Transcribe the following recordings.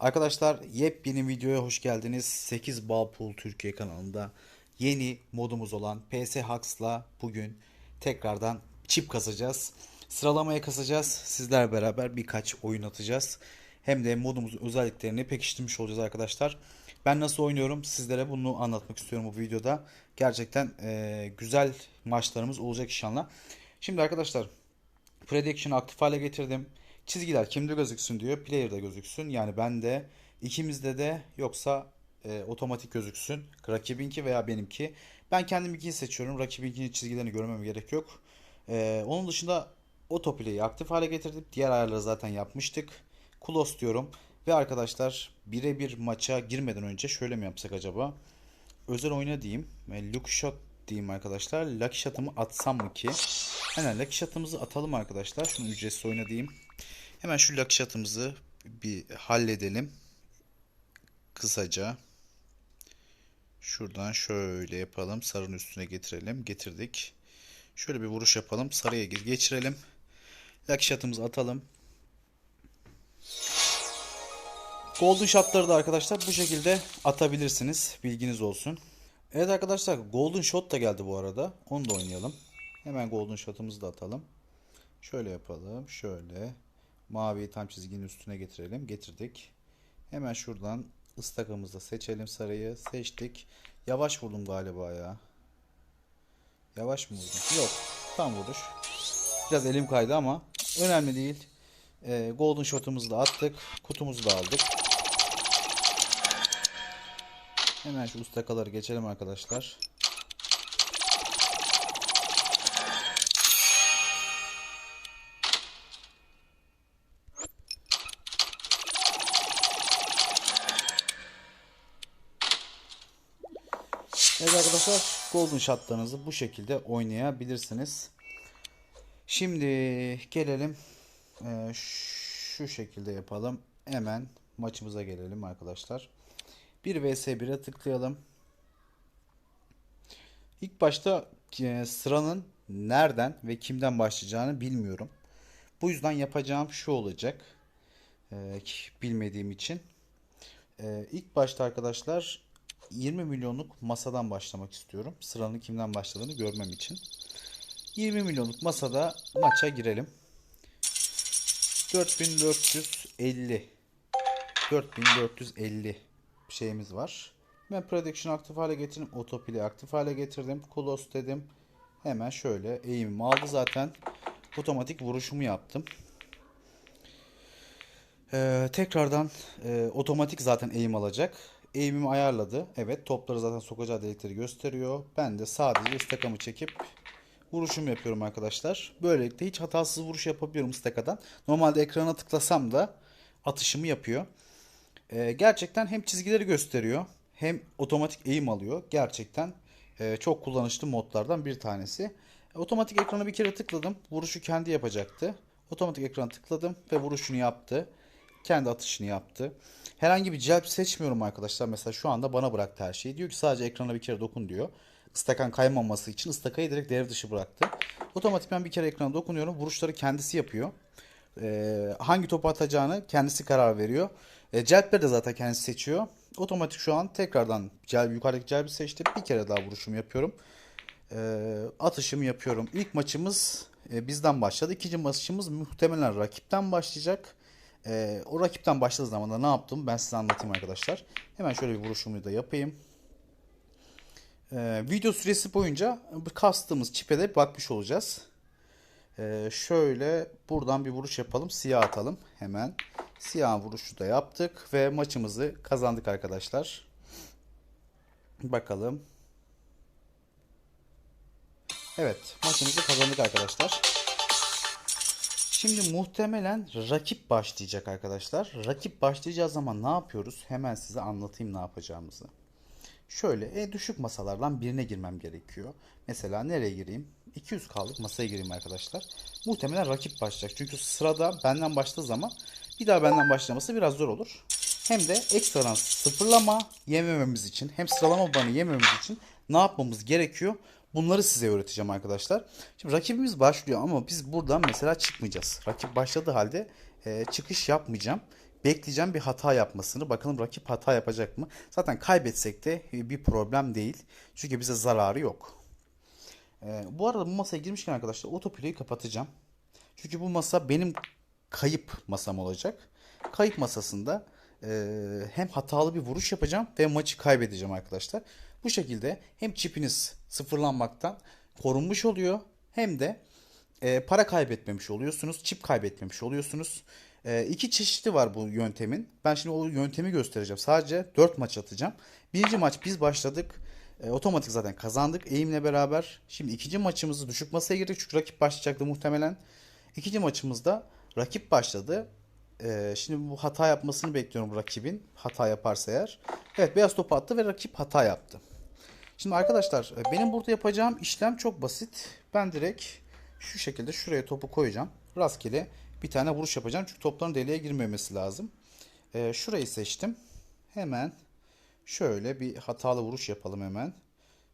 Arkadaşlar yepyeni videoya hoş geldiniz. 8 Bal Pool Türkiye kanalında yeni modumuz olan PS Hux'la bugün tekrardan çip kasacağız. Sıralamaya kasacağız. Sizler beraber birkaç oyun atacağız. Hem de modumuzun özelliklerini pekiştirmiş olacağız arkadaşlar. Ben nasıl oynuyorum sizlere bunu anlatmak istiyorum bu videoda. Gerçekten eee, güzel maçlarımız olacak inşallah. Şimdi arkadaşlar Prediction'ı aktif hale getirdim. Çizgiler kimde gözüksün diyor. Player'da gözüksün. Yani bende ikimizde de yoksa e, otomatik gözüksün. Rakibinki veya benimki. Ben kendim ikini seçiyorum. Rakibinkinin çizgilerini görmem gerek yok. E, onun dışında autoplay'i aktif hale getirdim. Diğer ayarları zaten yapmıştık. Close diyorum. Ve arkadaşlar birebir maça girmeden önce şöyle mi yapsak acaba? Özel oyna diyeyim. Ve Look shot diyeyim arkadaşlar. Lucky shot'ımı atsam mı ki? Hemen lucky shot'ımızı atalım arkadaşlar. Şunu ücretsiz oyna diyeyim. Hemen şu lucky shot'ımızı bir halledelim. Kısaca. Şuradan şöyle yapalım. Sarının üstüne getirelim. Getirdik. Şöyle bir vuruş yapalım. Sarıya ge- geçirelim. Lucky shot'ımızı atalım. Golden shot'ları da arkadaşlar bu şekilde atabilirsiniz. Bilginiz olsun. Evet arkadaşlar Golden Shot da geldi bu arada. Onu da oynayalım. Hemen Golden Shot'ımızı da atalım. Şöyle yapalım. Şöyle. Maviyi tam çizginin üstüne getirelim. Getirdik. Hemen şuradan ıstakamızı seçelim sarıyı. Seçtik. Yavaş vurdum galiba ya. Yavaş mı vurdum? Yok. Tam vuruş. Biraz elim kaydı ama önemli değil. Ee, Golden Shot'umuzu da attık. Kutumuzu da aldık. Hemen şu ustakaları geçelim arkadaşlar. Evet arkadaşlar Golden Shot'larınızı bu şekilde oynayabilirsiniz. Şimdi gelelim eee, şu şekilde yapalım. Hemen maçımıza gelelim arkadaşlar. 1 vs 1'e tıklayalım. İlk başta e, sıranın nereden ve kimden başlayacağını bilmiyorum. Bu yüzden yapacağım şu olacak. E, bilmediğim için. E, ilk başta arkadaşlar 20 milyonluk masadan başlamak istiyorum. Sıranın kimden başladığını görmem için. 20 milyonluk masada maça girelim. 4450 4450 şeyimiz var. Ben prediction aktif hale getirdim. Autoplay aktif hale getirdim. Close dedim. Hemen şöyle eğimimi aldı zaten. Otomatik vuruşumu yaptım. Ee, tekrardan e, otomatik zaten eğim alacak. Eğimimi ayarladı. Evet topları zaten sokacağı delikleri gösteriyor. Ben de sadece istakamı çekip vuruşum yapıyorum arkadaşlar. Böylelikle hiç hatasız vuruş yapabiliyorum istakadan. Normalde ekrana tıklasam da atışımı yapıyor. Ee, gerçekten hem çizgileri gösteriyor hem otomatik eğim alıyor. Gerçekten e, çok kullanışlı modlardan bir tanesi. Otomatik ekrana bir kere tıkladım. Vuruşu kendi yapacaktı. Otomatik ekrana tıkladım ve vuruşunu yaptı. Kendi atışını yaptı. Herhangi bir celp seçmiyorum arkadaşlar. Mesela şu anda bana bıraktı her şeyi. Diyor ki sadece ekrana bir kere dokun diyor. Istakan kaymaması için ıstakayı direkt devre dışı bıraktı. Otomatikman bir kere ekrana dokunuyorum. Vuruşları kendisi yapıyor. Ee, hangi topu atacağını kendisi karar veriyor. E, celpleri de zaten kendisi seçiyor. Otomatik şu an tekrardan celb, yukarıdaki celbi seçtim. Bir kere daha vuruşumu yapıyorum. Ee, atışımı yapıyorum. İlk maçımız e, bizden başladı. İkinci maçımız muhtemelen rakipten başlayacak. Ee, o rakipten başladığı zaman da ne yaptım ben size anlatayım arkadaşlar. Hemen şöyle bir vuruşumu da yapayım. Ee, video süresi boyunca kastığımız çipe de bakmış olacağız. Ee, şöyle buradan bir vuruş yapalım. Siyah atalım hemen. Siyah vuruşu da yaptık ve maçımızı kazandık arkadaşlar. Bakalım. Evet maçımızı kazandık arkadaşlar. Şimdi muhtemelen rakip başlayacak arkadaşlar. Rakip başlayacağı zaman ne yapıyoruz? Hemen size anlatayım ne yapacağımızı. Şöyle en düşük masalardan birine girmem gerekiyor. Mesela nereye gireyim? 200 kaldık masaya gireyim arkadaşlar. Muhtemelen rakip başlayacak. Çünkü sırada benden başladığı zaman bir daha benden başlaması biraz zor olur. Hem de ekstradan sıfırlama yemememiz için hem sıralama banı yemememiz için ne yapmamız gerekiyor? Bunları size öğreteceğim arkadaşlar. Şimdi rakibimiz başlıyor ama biz buradan mesela çıkmayacağız. Rakip başladığı halde e, çıkış yapmayacağım. bekleyeceğim bir hata yapmasını. Bakalım rakip hata yapacak mı? Zaten kaybetsek de e, bir problem değil. Çünkü bize zararı yok. Ee, bu arada bu masaya girmişken arkadaşlar otoplay'i kapatacağım. Çünkü bu masa benim kayıp masam olacak. Kayıp masasında e, hem hatalı bir vuruş yapacağım ve maçı kaybedeceğim arkadaşlar. Bu şekilde hem çipiniz sıfırlanmaktan korunmuş oluyor hem de e, para kaybetmemiş oluyorsunuz. Çip kaybetmemiş oluyorsunuz. E, iki çeşidi var bu yöntemin. Ben şimdi o yöntemi göstereceğim. Sadece 4 maç atacağım. Birinci maç biz başladık. E, otomatik zaten kazandık eğimle beraber. Şimdi ikinci maçımızı düşük masaya girdik. Çünkü rakip başlayacaktı muhtemelen. İkinci maçımızda rakip başladı. E, şimdi bu hata yapmasını bekliyorum rakibin. Hata yaparsa eğer. Evet beyaz topu attı ve rakip hata yaptı. Şimdi arkadaşlar e, benim burada yapacağım işlem çok basit. Ben direkt şu şekilde şuraya topu koyacağım. Rastgele bir tane vuruş yapacağım. Çünkü topların deliğe girmemesi lazım. E, şurayı seçtim. Hemen şöyle bir hatalı vuruş yapalım hemen.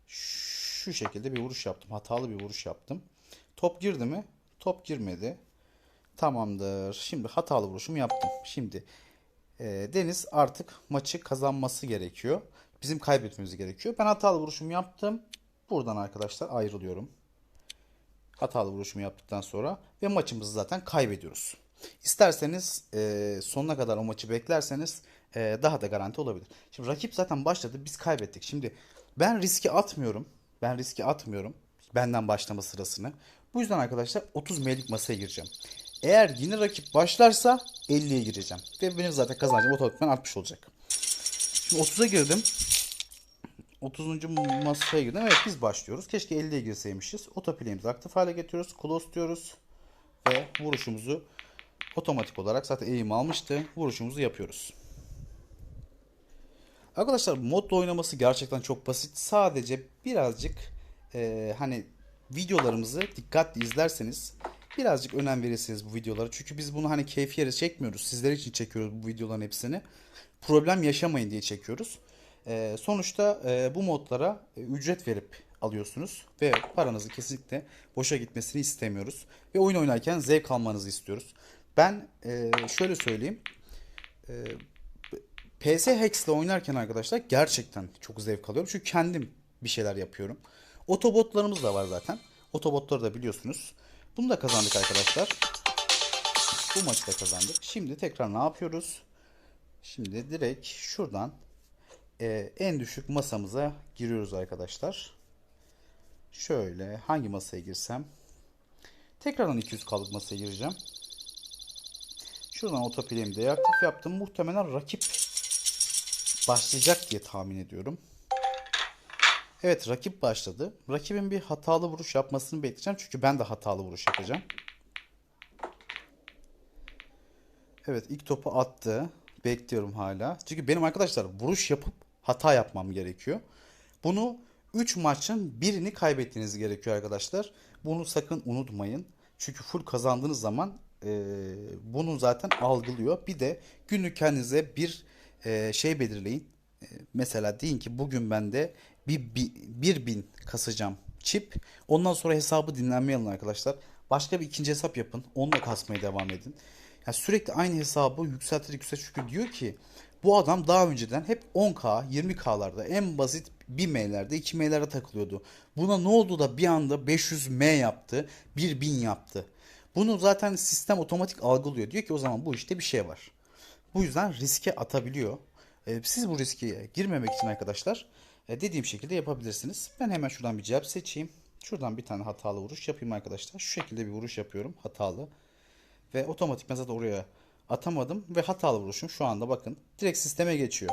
Şu şekilde bir vuruş yaptım. Hatalı bir vuruş yaptım. Top girdi mi? Top girmedi. Tamamdır. Şimdi hatalı vuruşumu yaptım. Şimdi e, Deniz artık maçı kazanması gerekiyor. Bizim kaybetmemiz gerekiyor. Ben hatalı vuruşumu yaptım. Buradan arkadaşlar ayrılıyorum. Hatalı vuruşumu yaptıktan sonra ve maçımızı zaten kaybediyoruz. İsterseniz e, sonuna kadar o maçı beklerseniz e, daha da garanti olabilir. Şimdi rakip zaten başladı biz kaybettik. Şimdi ben riski atmıyorum. Ben riski atmıyorum. Benden başlama sırasını. Bu yüzden arkadaşlar 30 M'lik masaya gireceğim. Eğer yine rakip başlarsa 50'ye gireceğim. Ve benim zaten kazancım otomatikman artmış olacak. Şimdi 30'a girdim. 30. masaya girdim. Evet biz başlıyoruz. Keşke 50'ye girseymişiz. Otoplay'imizi aktif hale getiriyoruz. Close diyoruz. Ve vuruşumuzu otomatik olarak zaten eğim almıştı. Vuruşumuzu yapıyoruz. Arkadaşlar modla oynaması gerçekten çok basit. Sadece birazcık e, hani videolarımızı dikkatli izlerseniz birazcık önem verirsiniz bu videolara. Çünkü biz bunu hani keyfi yere çekmiyoruz. Sizler için çekiyoruz bu videoların hepsini. Problem yaşamayın diye çekiyoruz. E, sonuçta e, bu modlara e, ücret verip alıyorsunuz ve paranızı kesinlikle boşa gitmesini istemiyoruz. Ve oyun oynarken zevk almanızı istiyoruz. Ben e, şöyle söyleyeyim. PS Hex ile oynarken arkadaşlar gerçekten çok zevk alıyorum. Çünkü kendim bir şeyler yapıyorum. Otobotlarımız da var zaten. Otobotları da biliyorsunuz. Bunu da kazandık arkadaşlar. Bu maçı da kazandık. Şimdi tekrar ne yapıyoruz? Şimdi direkt şuradan e, en düşük masamıza giriyoruz arkadaşlar. Şöyle hangi masaya girsem? Tekrardan 200 kalık masaya gireceğim. Şuradan otopilemi de aktif yaptım. Muhtemelen rakip başlayacak diye tahmin ediyorum. Evet rakip başladı. Rakibin bir hatalı vuruş yapmasını bekleyeceğim. Çünkü ben de hatalı vuruş yapacağım. Evet ilk topu attı. Bekliyorum hala. Çünkü benim arkadaşlar vuruş yapıp hata yapmam gerekiyor. Bunu 3 maçın birini kaybettiğiniz gerekiyor arkadaşlar. Bunu sakın unutmayın. Çünkü full kazandığınız zaman e, bunu zaten algılıyor. Bir de günlük kendinize bir e, şey belirleyin. E, mesela deyin ki bugün bende bir, bir, bir bin kasacağım çip. Ondan sonra hesabı dinlenmeye alın arkadaşlar. Başka bir ikinci hesap yapın. Onunla kasmaya devam edin. Yani sürekli aynı hesabı yükseltir yükselt çünkü diyor ki bu adam daha önceden hep 10K, 20K'larda en basit 1 M'lerde, 2 M'lerde takılıyordu. Buna ne oldu da bir anda 500 M yaptı, 1000 yaptı. Bunu zaten sistem otomatik algılıyor. Diyor ki o zaman bu işte bir şey var. Bu yüzden riske atabiliyor. Ee, siz bu riske girmemek için arkadaşlar e, dediğim şekilde yapabilirsiniz. Ben hemen şuradan bir cevap seçeyim. Şuradan bir tane hatalı vuruş yapayım arkadaşlar. Şu şekilde bir vuruş yapıyorum hatalı. Ve otomatik zaten oraya atamadım ve hatalı vuruşum şu anda bakın direkt sisteme geçiyor.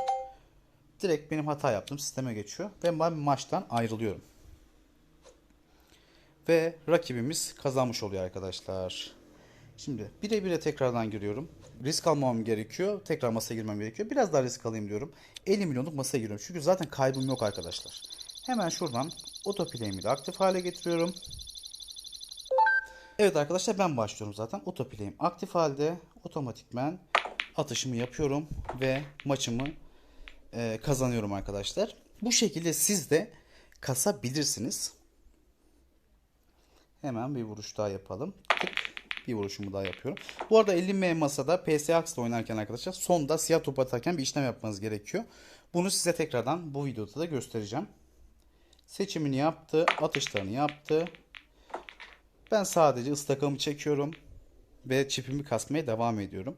Direkt benim hata yaptığım sisteme geçiyor ve ben maçtan ayrılıyorum. Ve rakibimiz kazanmış oluyor arkadaşlar. Şimdi bire bire tekrardan giriyorum. Risk almam gerekiyor. Tekrar masaya girmem gerekiyor. Biraz daha risk alayım diyorum. 50 milyonluk masaya giriyorum. Çünkü zaten kaybım yok arkadaşlar. Hemen şuradan otoplay'imi de aktif hale getiriyorum. Evet arkadaşlar ben başlıyorum zaten. Otoplay'im aktif halde. Otomatikmen atışımı yapıyorum ve maçımı e, kazanıyorum arkadaşlar. Bu şekilde siz de kasabilirsiniz. Hemen bir vuruş daha yapalım. Tık Bir vuruşumu daha yapıyorum. Bu arada 50M masada PS Axe'da oynarken arkadaşlar sonda siyah top atarken bir işlem yapmanız gerekiyor. Bunu size tekrardan bu videoda da göstereceğim. Seçimini yaptı, atışlarını yaptı. Ben sadece ıstakamı çekiyorum ve çipimi kasmaya devam ediyorum.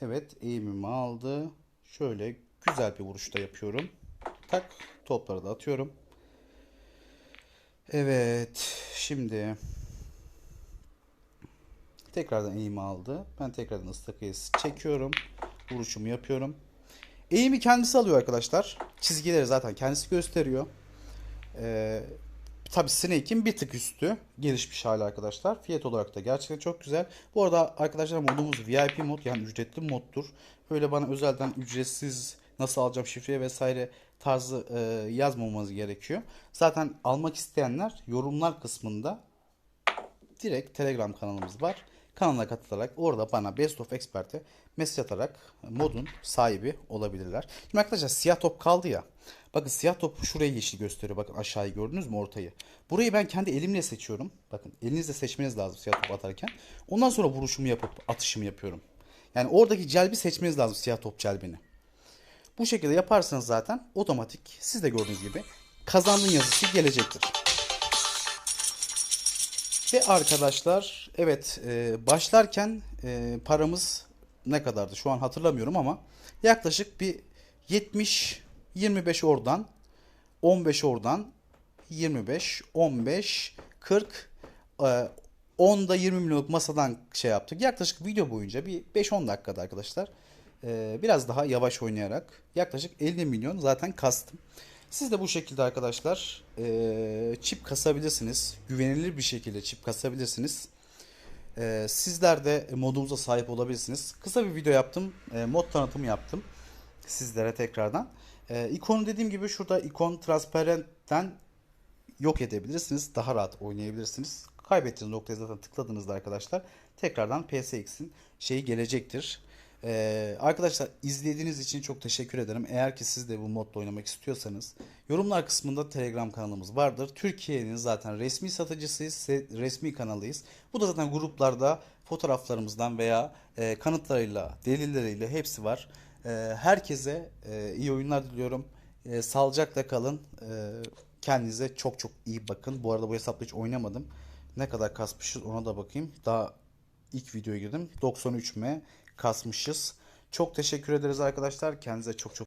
Evet eğimimi aldı. Şöyle güzel bir vuruşta yapıyorum. Tak topları da atıyorum. Evet şimdi tekrardan eğimi aldı. Ben tekrardan ıstakayı çekiyorum. Vuruşumu yapıyorum. Eğimi kendisi alıyor arkadaşlar. Çizgileri zaten kendisi gösteriyor. Ee, Tabii Snake'in bir tık üstü gelişmiş hali arkadaşlar. Fiyat olarak da gerçekten çok güzel. Bu arada arkadaşlar modumuz VIP mod yani ücretli moddur. Böyle bana özelden ücretsiz nasıl alacağım şifreye vesaire tarzı e, yazmamanız gerekiyor. Zaten almak isteyenler yorumlar kısmında direkt Telegram kanalımız var. Kanala katılarak orada bana Best of Expert'e mesaj atarak modun sahibi olabilirler. Şimdi arkadaşlar siyah top kaldı ya. Bakın siyah top şurayı yeşil gösteriyor. Bakın aşağıyı gördünüz mü ortayı? Burayı ben kendi elimle seçiyorum. Bakın elinizle seçmeniz lazım siyah top atarken. Ondan sonra vuruşumu yapıp atışımı yapıyorum. Yani oradaki celbi seçmeniz lazım siyah top celbini. Bu şekilde yaparsanız zaten otomatik siz de gördüğünüz gibi kazandığın yazısı gelecektir. Ve arkadaşlar evet e, başlarken e, paramız ne kadardı şu an hatırlamıyorum ama yaklaşık bir 70 25 oradan 15 oradan 25 15 40 e, 10'da 20 milyonluk masadan şey yaptık. Yaklaşık video boyunca bir 5-10 dakikada arkadaşlar e, biraz daha yavaş oynayarak yaklaşık 50 milyon zaten kastım. Siz de bu şekilde arkadaşlar e, çip kasabilirsiniz. Güvenilir bir şekilde çip kasabilirsiniz. E, sizler de modumuza sahip olabilirsiniz. Kısa bir video yaptım. Mod tanıtımı yaptım. Sizlere tekrardan. E, ikonu dediğim gibi şurada ikon transparentten yok edebilirsiniz. Daha rahat oynayabilirsiniz. Kaybettiğiniz noktaya zaten tıkladığınızda arkadaşlar tekrardan PSX'in şeyi gelecektir. Ee, arkadaşlar izlediğiniz için çok teşekkür ederim. Eğer ki siz de bu modda oynamak istiyorsanız yorumlar kısmında Telegram kanalımız vardır. Türkiye'nin zaten resmi satıcısıyız, resmi kanalıyız. Bu da zaten gruplarda fotoğraflarımızdan veya e, kanıtlarıyla, delilleriyle hepsi var. E, herkese e, iyi oyunlar diliyorum. E, sağlıcakla kalın. E, kendinize çok çok iyi bakın. Bu arada bu hesapla hiç oynamadım. Ne kadar kasmışız ona da bakayım. Daha ilk videoya girdim. 93M kasmışız. Çok teşekkür ederiz arkadaşlar. Kendinize çok çok